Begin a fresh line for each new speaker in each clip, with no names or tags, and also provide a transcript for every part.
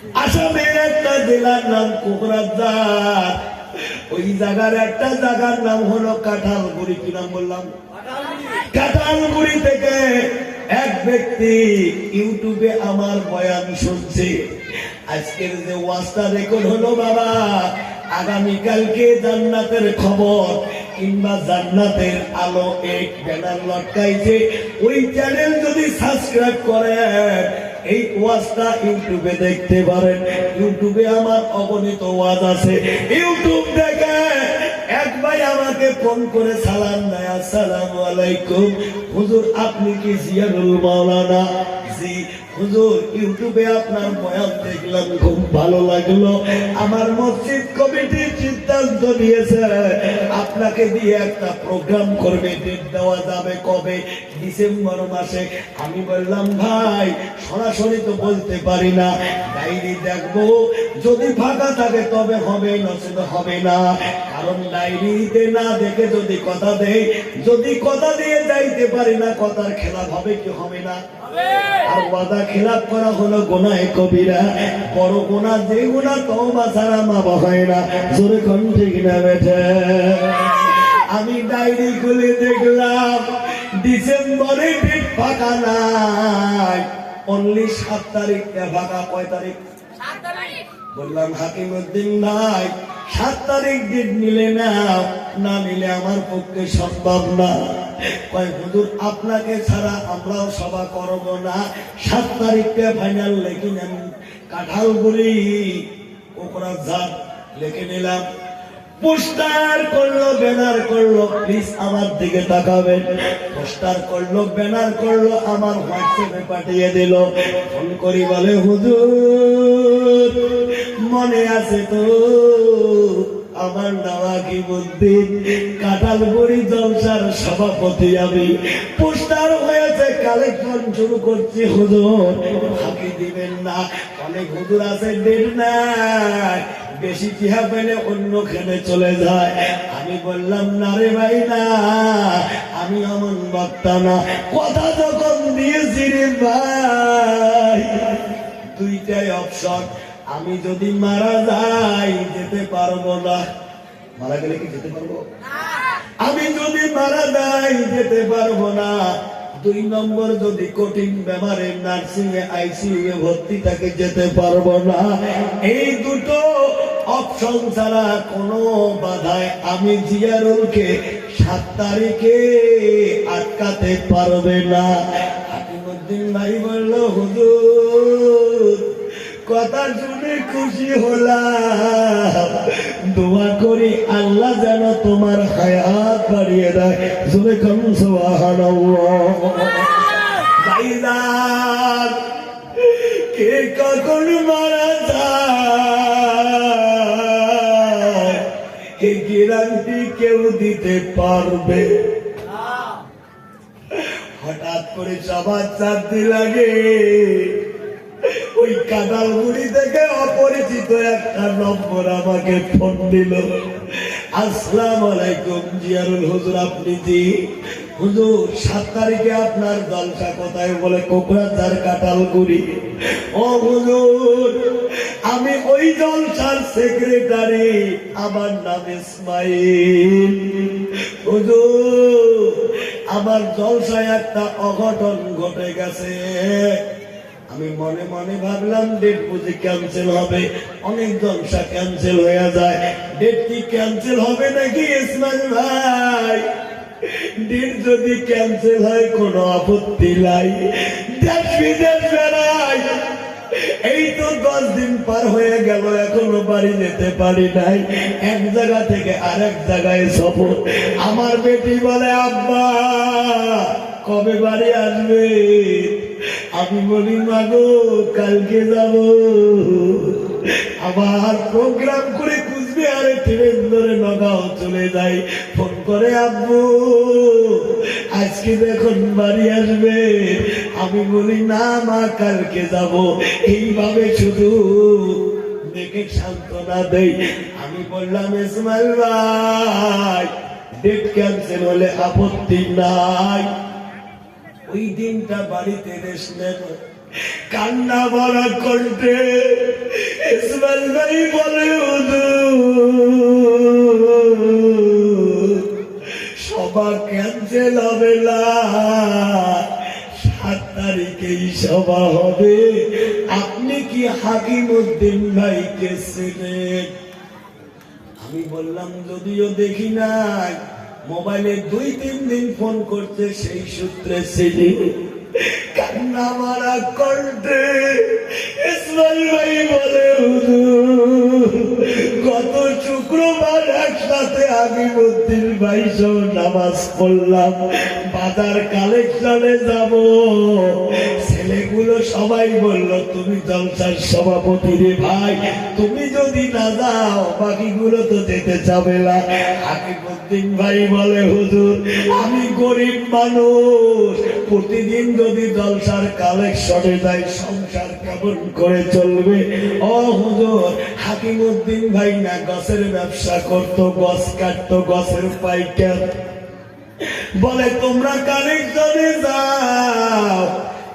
আসামের একটা জেলার নাম কোকরাজার ওই জায়গার একটা জায়গার নাম হলো কাঁঠালগুড়ি, কি নাম বললাম? কাঁঠালগুড়ি থেকে এক ব্যক্তি ইউটিউবে আমার বয়ান শুনছে। আজকের যে ওয়াজটা রেকর্ড হলো বাবা, আগামীকালকে জান্নাতের খবর কিংবা জান্নাতের আলো এক ব্যানার লটকাইছে। ওই চ্যানেল যদি সাবস্ক্রাইব করেন এই ওয়াজটা ইউটিউবে দেখতে পারেন। ইউটিউবে আমার অগণিত ওয়াজ আছে। ইউটিউব দেখে এক ভাই আমাকে ফোন করে, সালাম দেয় আসসালামু আলাইকুম। হুজুর, আপনি কি জিয়ারুল মাওলানা? জি হুজুর ইউটিউবে আপনার বয়ান দেখলাম খুব ভালো লাগল। আমার মসজিদ কমিটি সিদ্ধান্ত নিয়েছে আপনাকে দিয়ে একটা প্রোগ্রাম করবে ডেট দেওয়া যাবে কবে? ডিসেম্বর মাসে। আমি বললাম ভাই সরাসরি তো বলতে পারি না। ডায়েরি দেখব। যদি ফাঁকা থাকে তবে হবে নচেত হবে না। কারণ ডায়েরিতে না দেখে যদি কথা দেয় যদি কথা দিয়ে যাইতে পারি না কথার খেলা হবে কি হবে না? আর ওয়াদা খিলাপ করা হলো গোনায় কবিরা। বড় গোনা যে গোনা তওবা ছাড়া মাপা হয় না। জোরে কোন ঠিক না বেঠে। আমি ডায়েরি খুলে দেখলাম, ডিসেম্বরে ডেট ফাঁকা নাই। অনলি সাত তারিখ ফাঁকা কয় তারিখ? বললাম হাকিম উদ্দিন ভাই, সাত তারিখ ডেট নিলে না না নিলে আমার পক্ষে সম্ভব না। কয় আপনাকে ছাড়া আমরাও সভা করব না। সাত তারিখকে ফাইনাল লেখি নেন। কাঁঠালগুড়ি কোকরাঝাড় লিখে নিলাম। পোস্টার করল, ব্যানার করল প্লিজ আমার দিকে তাকাবেন। পোস্টার করল, ব্যানার করল, আমার হোয়াটসঅ্যাপে পাঠিয়ে দিল। ফোন করি বলে, হুজুর, মনে আছে তো? আমার নামা কি বুদ্দিন কাঁঠাল বড়ি জলসার সভাপতি আমি। পোস্টার হয়েছে, কালেকশন শুরু করছি, হুজুর। ফাঁকি দিবেন না, অনেক হুজুর আছে ডেট নাই। বেশি টিহা পেলে অন্য খেলে চলে যায়। আমি বললাম, না রে ভাই, না। আমি এমন বক্তা না। কথা যখন দিয়েছি রে ভাই, দুইটাই অপশন আমি যদি মারা যাই যেতে পারব না। মারা গেলে কি যেতে পারব? আমি যদি মারা যাই যেতে পারব না। দুই নম্বর যদি কঠিন বেমারে নার্সিং এ আইসিইউ এ ভর্তি থাকে যেতে পারব না। এই দুটো অপশন ছাড়া কোনো বাধায় আমি জিয়ারুলকে সাত তারিখে আটকাতে পারবে না। হাকিমুদ্দিন ভাই বলল হুজুর কথা শুনে খুশি হলাম। দোয়া করি আল্লাহ যেন তোমার হায়াত বাড়িয়ে দেয়। জুড়ে কম কখন মারা যায়? এই কেউ দিতে পারবে? হঠাৎ করে সবার চাকরি লাগে। ওই কাদালগুড়ি থেকে অপরিচিত একটা নম্বর আমাকে ফোন দিল। আসসালাম আলাইকুম, জিয়ারুল হুজুর, আপনি জি? হুজুর, সাত তারিখে আপনার জলসা কোথায় বলে কোকরাঝার কাটালগুড়ি ও হুজুর, আমি ওই জলসার সেক্রেটারি আমার নাম ইসমাইল। হুজুর, আমার জলসায় একটা অঘটন ঘটে গেছে। আমি মনে মনে ভাবলাম ডেট বুঝি ক্যান্সেল হবে। অনেক জলসা ক্যান্সেল হয়ে যায়। ডেট কি ক্যান্সেল হবে নাকি ইসমাইল ভাই? ডেট যদি ক্যান্সেল হয়, কোনো আপত্তি নাই। দেশ বিদেশ এই তো দশ দিন পার হয়ে গেল, এখনও বাড়ি যেতে পারি নাই। এক জায়গা থেকে আরেক জায়গায় সফর আমার বেটি বলে, আব্বা, কবে বাড়ি আসবে? আমি বলি, মাগো, কালকে যাব। আবার প্রোগ্রাম করে কুচবিহারে ট্রেন ধরে নগাঁও চলে যাই। ফোন করে, আব্বু, আজকে যখন বাড়ি আসবে? আমি বলি, না, মা, কালকে যাব। এইভাবে শুধু দেখে সান্ত্বনা দেই। আমি বললাম, ইসমাইল ভাই ডেট ক্যান্সেল হলে আপত্তি নাই। ওই দিনটা বাড়িতে রেস্ট নেন কান্না ভরা কণ্ঠে ইসমাইল ভাই বলে সভা ক্যান্সেল হবে না সাত তারিখেই সভা হবে। আপনি কি হাকিম উদ্দিন ভাইকে চেনেন? আমি বললাম, যদিও দেখি নাই। মোবাইলে দুই তিন দিন ফোন করতে সেই সূত্রে সেদিন কান্না মারা কণ্ঠে শুক্রবার একসাথে আমি নামাজ পড়লাম। বাজার কালেকশনে ছেলেগুলো সবাই বলল, তুমি জলসার সভাপতি রে ভাই, তুমি যদি না যাও, বাকিগুলো তো যেতে যাবে না। হাকিমুদ্দিন ভাই বলে, হুজুর, আমি গরিব মানুষ। প্রতিদিন যদি জলসার কালেকশনে যাই, সংসার কেমন করে চলবে। ও হুজুর হাকিমুদ্দিন ভাই না গছের ব্যবসা করতো গছ কাটতো গছের পাইকার। বলে, তোমরা কানেকশনে যাও।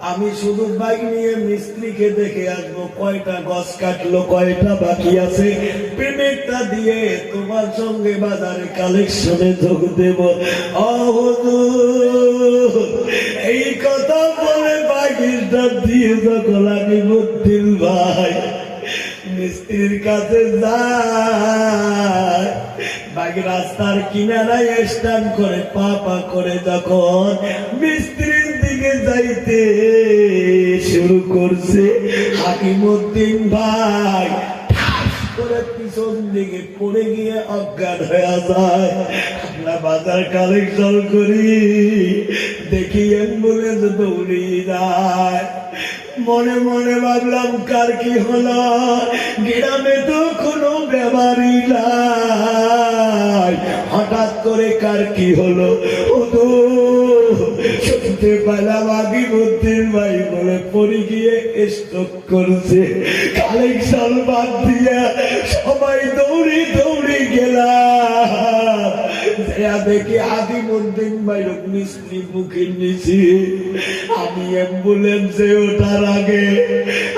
আমি শুধু বাইক নিয়ে মিস্ত্রিকে দেখে আসব, কয়টা গছ কাটলো, কয়টা বাকি আছে। পেমেন্টটা দিয়ে তোমার সঙ্গে বাজারে কালেকশনে যোগ দেব। ও বাইকটা দিয়ে যখন আমি বুদ্ধির ভাই মিস্ত্রির কাছে যায় বাকি রাস্তার কিনারায় স্ট্যান্ড করে পা পা করে যখন মিস্ত্রির দিকে যাইতে শুরু করছে হাকিমুদ্দিন ভাই করে পিছন দিকে পড়ে গিয়ে অজ্ঞান হয়ে যায়। আমরা বাজার কালেকশন করি দেখি অ্যাম্বুলেন্স দৌড়িয়ে যায়। মনে মনে ভাবলাম, কার কি হলো? গ্রামে তো কোনো ব্যাপারই নাই। হঠাৎ করে কার কি হলো? ও তো শুনতে পেলাম আগে বুদ্ধির ভাই বলে, পড়ে গিয়ে স্টক করছে। কালেকশন বাদ দিয়ে সবাই দৌড়ি দৌড়ি গেলাম। দেয়া দেখি আদিমুদ্দিন ভাই মিস্ত্রি মুখে নিছি আমি অ্যাম্বুলেন্সে ওঠার আগে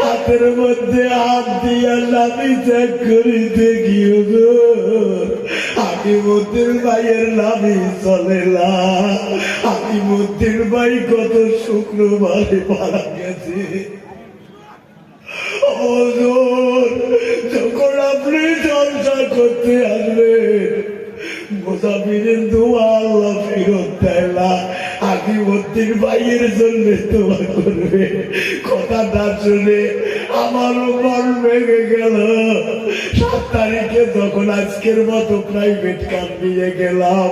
হাতের মধ্যে হাত দিয়ে নামি চেক করি দেখি আদিমুদ্দিন ভাইয়ের নামি চলে না। আদিমুদ্দিন ভাই কত শুক্রবারে মারা গেছে। যখন আপনি জলসা করতে ভাইয়ের জন্য দোয়া করবে। কথাটা শুনে আমারও মন ভেঙে গেল। সাত তারিখে যখন আজকের মতো প্রাইভেট কার নিয়ে গেলাম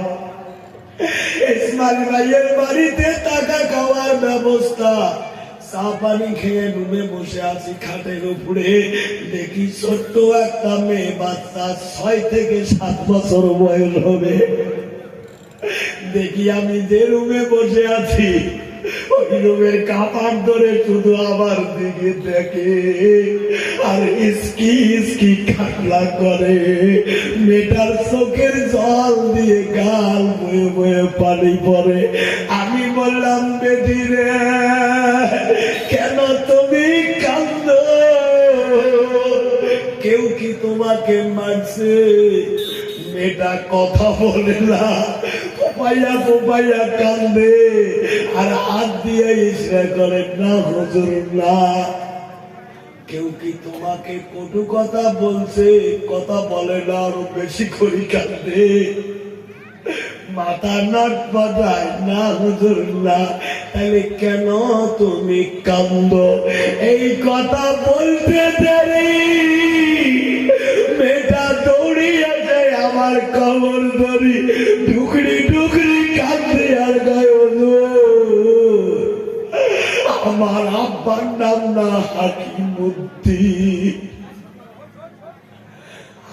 ভাইয়ের বাড়িতে খাওয়ার ব্যবস্থা। খেয়ে রুমে বসে আছি খাটের উপরে। দেখি ছোট্ট একটা মেয়ে বাচ্চা ছয় থেকে সাত বছর বয়স হবে। দেখি আমি যে রুমে বসে আছি। ওই রুমের কাপড় ধরে শুধু আমার দিকে দেখে। আর ইসকি ইসকি খাটলা করে। মেটার চোখের জল দিয়ে গাল বয়ে বয়ে পানি পড়ে। আমি বললাম, বেটি রে, কেন তুমি কান্দ কেউ কি তোমাকে মারছে? মেয়েটা কথা বলে না। পোপাইয়া পোপাইয়া কান্দে। আর হাত দিয়ে ইসরা করে, না হুজুর, না। কেউ কি তোমাকে কটু কথা বলছে? কথা বলে না, আরও বেশি করে কান্দে। মাথা নাট বাজায় না হুজুর, না। তাহলে কেন তুমি কান্দ? এই কথা বলতে দেরি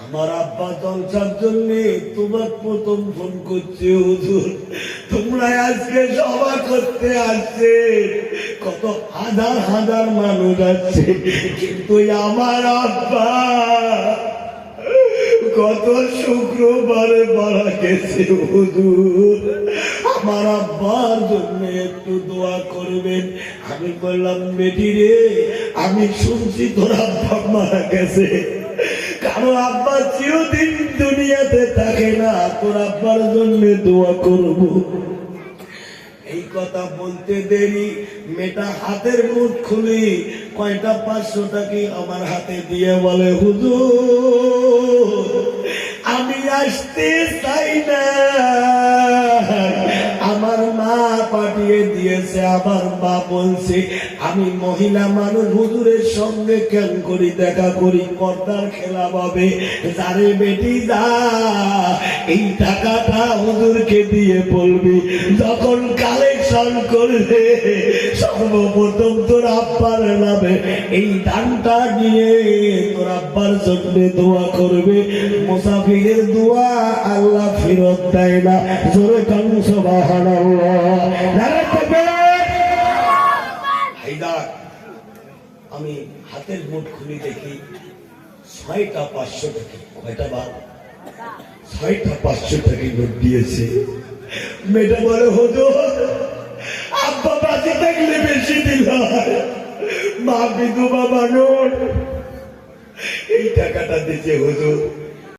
আমার আব্বা জলসার জন্য তোমার প্রথম ফোন করছে, হুজুর। তোমরা আজকে সভা করতে আসছে। কত হাজার হাজার মানুষ আছে, কিন্তু আমার আব্বা গত শুক্রবারে মারা গেছে, হুজুর। আমার জন্য একটু দোয়া করবেন। আমি বললাম, বেটি রে, আমি শুনছি তোর আব্বা মারা গেছে। কারণ আব্বা চিরদিন দুনিয়াতে থাকে না, তোর আব্বার জন্য দোয়া করব। এই কথা বলতে দেরি, মেয়েটা হাতের মুখ খুলি, কয়টা পাঁচশো টাকি আমার হাতে দিয়ে বলে, হুজুর, আমি আসতে চাই না। আমার মা পাঠিয়ে দিয়েছে আমার মা বলছে, আমি মহিলা মানুষ, হুজুরের সঙ্গে কেন করি দেখা করি? পর্দার খেলা পাবে, যারে বেটি যা, এই টাকাটা হুজুরকে দিয়ে বলবি। যখন কালেকশন করবে, সর্বপ্রথম তোর আব্বার নামে এই দানটা নিয়ে তোর আব্বার জন্য দোয়া করবে। মুসাফিরের দোয়া আল্লাহ ফেরত দেয় না। জোরে কাংস বাহান আমি হাতের মুঠ খুলে দেখি ছয়টা পাঁচশো থেকে কয়টা বার ছয়টা পাঁচশো থেকে নোট দিয়েছে। মেয়েটা বলে হতো আব্বা থাকলে বেশি দিল মা বিধবা মানুষ। এই টাকাটা দিতে হুজুর।